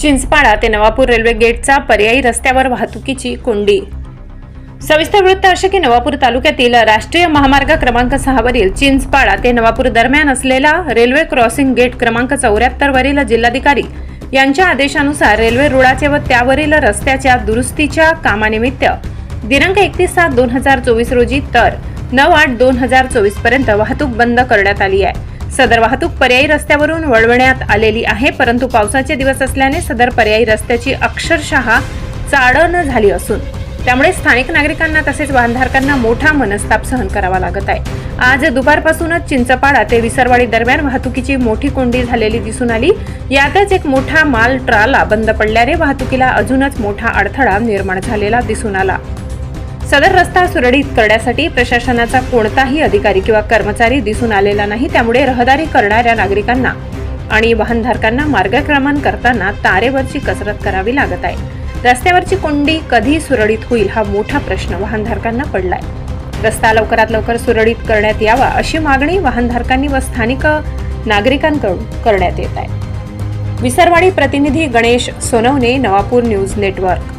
चिंचपाडा ते नवापूर रेल्वे गेटचा पर्यायी रस्त्यावर वाहतुकीची कोंडी. सविस्तर वृत्त असे की नवापूर तालुक्यातील राष्ट्रीय महामार्ग क्रमांक सहावरील चिंचपाडा ते नवापूर दरम्यान असलेला रेल्वे क्रॉसिंग गेट क्रमांक चौऱ्याहत्तर वरील जिल्हाधिकारी यांच्या आदेशानुसार रेल्वे रुळाचे व त्यावरील रस्त्याच्या दुरुस्तीच्या कामानिमित्त दिनांक एकतीस सात दोन हजार चोवीस रोजी तर नऊ आठ दोन हजार चोवीसपर्यंत वाहतूक बंद करण्यात आली आहे. सदर वाहतूक पर्यायी रस्त्यावरून वळवण्यात आलेली आहे परंतु पावसाचे दिवस असल्याने सदर पर्यायी रस्त्याची अक्षरशः चाळण झाली असून त्यामुळे स्थानिक नागरिकांना तसेच वाहनधारकांना मोठा मनस्ताप सहन करावा लागत आहे. आज दुपारपासूनच चिंचपाडा ते विसरवाडी दरम्यान वाहतुकीची मोठी कोंडी झालेली दिसून आली. यातच एक मोठा माल ट्राला बंद पडल्याने वाहतुकीला अजूनच मोठा अडथळा निर्माण झालेला दिसून आला. सदर रस्ता सुरळीत करण्यासाठी प्रशासनाचा कोणताही अधिकारी किंवा कर्मचारी दिसून आलेला नाही त्यामुळे रहदारी करणाऱ्या नागरिकांना आणि वाहनधारकांना मार्गक्रमण करताना तारेवरची कसरत करावी लागत आहे. रस्त्यावरची कोंडी कधी सुरळीत होईल हा मोठा प्रश्न वाहनधारकांना पडलाय. रस्ता लवकरात लवकर सुरळीत करण्यात यावा अशी मागणी वाहनधारकांनी व स्थानिक नागरिकांकडून करण्यात येत आहे. विसरवाडी प्रतिनिधी गणेश सोनवणे नवापूर न्यूज नेटवर्क.